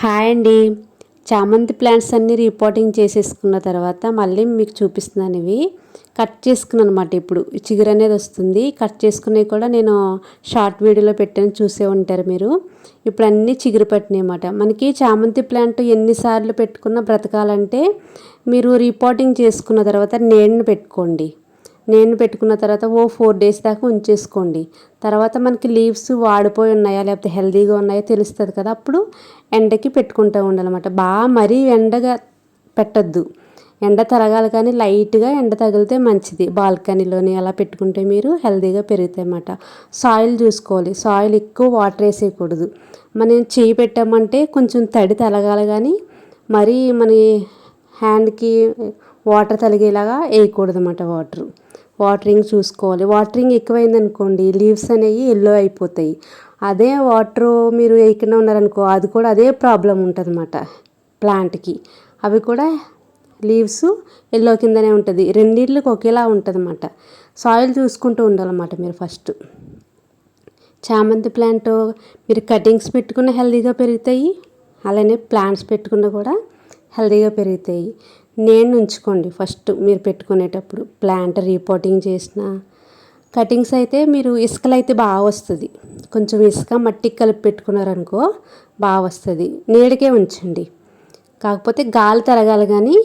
Hi అండి. చామంతి plants అన్నీ రిపోర్టింగ్ చేసేసుకున్న తర్వాత మళ్ళీ మీకు చూపిస్తున్నాను ఇవి కట్ చేసుకున్నాను అనమాట ఇప్పుడు చిగురు అనేది వస్తుంది. కట్ చేసుకునేవి కూడా నేను షార్ట్ వీడియోలో పెట్టాను. చూసే ఉంటారు మీరు. ఇప్పుడు అన్నీ చిగురు పట్టినాయి అన్నమాట. మనకి చామంతి ప్లాంట్ ఎన్నిసార్లు పెట్టుకున్నా బ్రతకాలంటే మీరు రిపోర్టింగ్ చేసుకున్న తర్వాత నీడను పెట్టుకోండి. నేను పెట్టుకున్న తర్వాత ఓ ఫోర్ డేస్ దాకా ఉంచేసుకోండి. తర్వాత మనకి లీవ్స్ వాడిపోయి ఉన్నాయా లేకపోతే హెల్తీగా ఉన్నాయా తెలుస్తుంది కదా అప్పుడు ఎండకి పెట్టుకుంటూ ఉండాలన్నమాట. బాగా మరీ ఎండగా పెట్టద్దు. ఎండ తరగాలి కానీ లైట్గా ఎండ తగిలితే మంచిది. బాల్కనీలోని అలా పెట్టుకుంటే మీరు హెల్తీగా పెరుగుతాయి అన్నమాట. సాయిల్ చూసుకోవాలి. సాయిల్ ఎక్కువ వాటర్ వేసేయకూడదు. మనం చేయి పెట్టామంటే కొంచెం తడి తలగాలి కానీ మరీ మన హ్యాండ్కి వాటర్ తలిగేలాగా వేయకూడదు అన్నమాట వాటర్. వాటరింగ్ చూసుకోవాలి. వాటరింగ్ ఎక్కువైంది అనుకోండి లీవ్స్ అనేవి ఎల్లో అయిపోతాయి. అదే వాటర్ మీరు వేయకుండా ఉన్నారనుకో అది కూడా అదే ప్రాబ్లం ఉంటుంది అన్నమాట ప్లాంట్కి. అవి కూడా లీవ్స్ ఎల్లో కిందనే ఉంటుంది. రెండిళ్ళకి ఒకేలా ఉంటుంది అన్నమాట సాయిల్ చూసుకుంటూ ఉండాలన్నమాట మీరు ఫస్ట్. చామంతి ప్లాంట్ మీరు కటింగ్స్ పెట్టుకున్న హెల్తీగా పెరుగుతాయి. అలానే ప్లాంట్స్ పెట్టుకున్న కూడా హెల్తీగా పెరుగుతాయి. నేను ఉంచుకోండి. ఫస్ట్ మీరు పెట్టుకునేటప్పుడు ప్లాంట్ రీపోర్టింగ్ చేసిన. కటింగ్స్ అయితే మీరు ఇసుకలు అయితే బాగా వస్తుంది. కొంచెం ఇసుక మట్టి కలిపి పెట్టుకున్నారనుకో బాగా వస్తుంది. నీడకే ఉంచండి. కాకపోతే గాలి తరగాలి కానీ